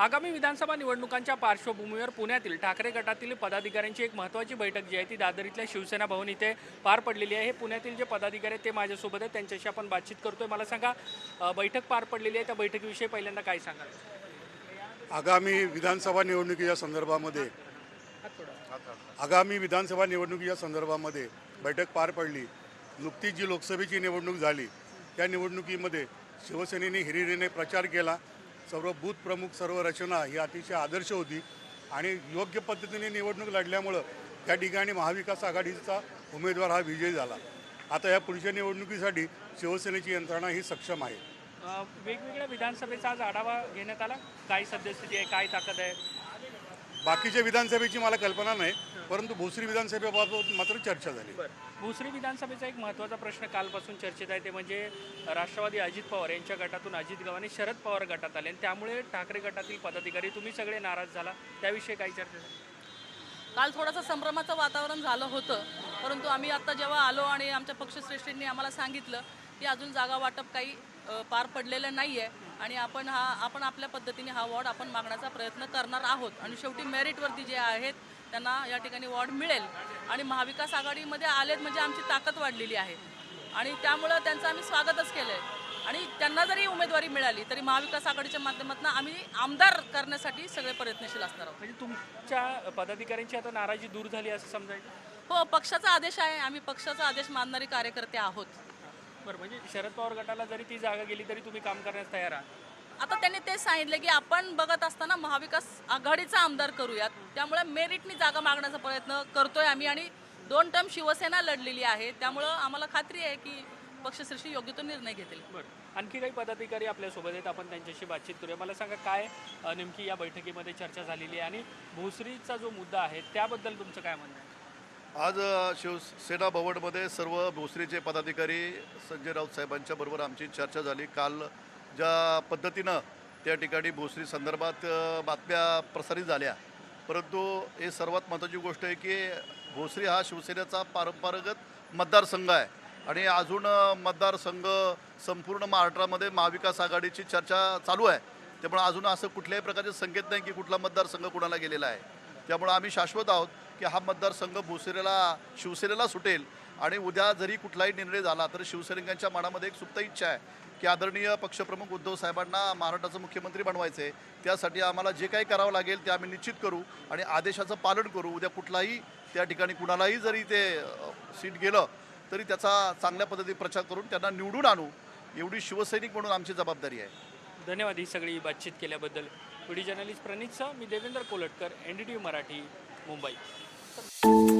आगामी विधानसभा निवडणुकांच्या पार्श्वभूमीवर पुण्यातील ठाकरे गटातील पदाधिकाऱ्यांची एक महत्त्वाची बैठक जी आहे ती दादरीतल्या शिवसेना भवन इथे पार पडलेली आहे. हे पुण्यातील जे पदाधिकारी आहेत ते माझ्यासोबत आहेत. त्यांच्याशी आपण बातचीत करतोय. मला सांगा बैठक पार पडलेली आहे. त्या बैठकीविषयी पहिल्यांदा काय सांगाल? आगामी विधानसभा निवडणुकीच्या संदर्भामध्ये आगामी विधानसभा निवडणुकीच्या संदर्भामध्ये बैठक पार पडली. नुकतीच जी लोकसभेची निवडणूक झाली त्या निवडणुकीमध्ये शिवसेनेने हिरिरीने प्रचार केला. सर्व बूथ प्रमुख सर्व रचना ही अतिशय आदर्श होती आणि योग्य पद्धतीने निवडणूक लढल्यामुळं त्या ठिकाणी महाविकास आघाडीचा उमेदवार हा विजयी झाला. आता या पुढच्या निवडणुकीसाठी शिवसेनेची यंत्रणा ही सक्षम आहे. वेगवेगळ्या विधानसभेचा आज आढावा घेण्यात आला. काय सद्यस्थिती आहे काय ताकद आहे? बाकीच्या विधानसभेची मला कल्पना नाही परंतु भोसरी विधानसभेबाबत मात्र चर्चा झाली. भोसरी विधानसभेचा एक महत्त्वाचा प्रश्न कालपासून चर्चेत आहे ते म्हणजे राष्ट्रवादी अजित पवार यांच्या गटातून अजित गव्हाणे शरद पवार गटात आले. आणि त्यामुळे ठाकरे गटातील पदाधिकारी तुम्ही सगळे नाराज झाला. त्याविषयी काही चर्चा झाली. काल थोडंसं संभ्रमाचं वातावरण झालं होतं परंतु आम्ही आता जेव्हा आलो आणि आमच्या पक्षश्रेष्ठींनी आम्हाला सांगितलं की अजून जागा वाटप काही पार पडलेलं नाही आहे आणि आपण हा आपण आपल्या पद्धतीने हा वॉर्ड आपण मागण्याचा प्रयत्न करणार आहोत. आणि शेवटी मेरिटवरती जे आहेत त्यांना या ठिकाणी वॉर्ड मिळेल. आणि महाविकास आघाडीमध्ये आलेत म्हणजे आमची ताकद वाढलेली आहे. आणि त्यामुळं त्यांचं आम्ही स्वागतच केलं आहे आणि त्यांना जरी उमेदवारी मिळाली तरी महाविकास आघाडीच्या माध्यमातून आम्ही आमदार करण्यासाठी सगळे प्रयत्नशील असणार आहोत. म्हणजे तुमच्या पदाधिकाऱ्यांची आता नाराजी दूर झाली असं समजायचं? हो पक्षाचा आदेश आहे. आम्ही पक्षाचा आदेश मानणारे कार्यकर्ते आहोत. बरं म्हणजे शरद पवार गटाला जरी ती जागा गेली तरी तुम्ही काम करण्यास तयार आहात. आता त्यांनी तेच सांगितलं की आपण बघत असताना महाविकास आघाडीचा आमदार करूयात. त्यामुळे मेरिटनी जागा मागण्याचा प्रयत्न करतोय आम्ही आणि दोन टर्म शिवसेना लढलेली आहे. त्यामुळं आम्हाला खात्री आहे की पक्षश्रेष्ठी योग्य तो निर्णय घेतील. बरं. आणखी काही पदाधिकारी आपल्यासोबत आहेत. आपण त्यांच्याशी बातचीत करूया. मला सांगा काय अ, नेमकी या बैठकीमध्ये चर्चा झालेली आहे आणि भोसरीचा जो मुद्दा आहे त्याबद्दल तुमचं काय म्हणणं आहे? आज शिवसेना भवनमध्ये सर्व भोसरीचे पदाधिकारी संजय राऊत साहेबांच्या बरोबर आमची चर्चा झाली. काल ज्या पद्धतीनं त्या ठिकाणी भोसरी संदर्भात बातम्या प्रसारित झाल्या. परंतु हे सर्वात महत्त्वाची गोष्ट आहे की भोसरी हा शिवसेनेचा पारंपरागत मतदारसंघ आहे. आणि अजून मतदारसंघ संपूर्ण महाराष्ट्रामध्ये महाविकास आघाडीची चर्चा चालू आहे. त्यामुळे अजून असं कुठल्याही प्रकारचे संकेत नाही की कुठला मतदारसंघ कुणाला गेलेला आहे. त्यामुळे आम्ही शाश्वत आहोत. की हा मतदारसंघ भोसरीला शिवसेनेला सुटेल आणि उद्या जरी कुठलाही निर्णय झाला तर शिवसैनिकांच्या मनामध्ये एक सुप्त इच्छा आहे की आदरणीय पक्षप्रमुख उद्धव साहेबांना महाराष्ट्राचं मुख्यमंत्री बनवायचं आहे. त्यासाठी आम्हाला जे काही करावं लागेल ते आम्ही निश्चित करू आणि आदेशाचं पालन करू. उद्या कुठलाही त्या ठिकाणी कुणालाही जरी ते सीट गेलं तरी त्याचा चांगल्या पद्धतीने प्रचार करून त्यांना निवडून आणू. एवढी शिवसैनिक म्हणून आमची जबाबदारी आहे. धन्यवाद ही सगळी बातचीत केल्याबद्दल. व्हिडिओ जर्नलिस्ट प्रणितसह मी Devendra Kolatkar N D T Marathi Mumbai. you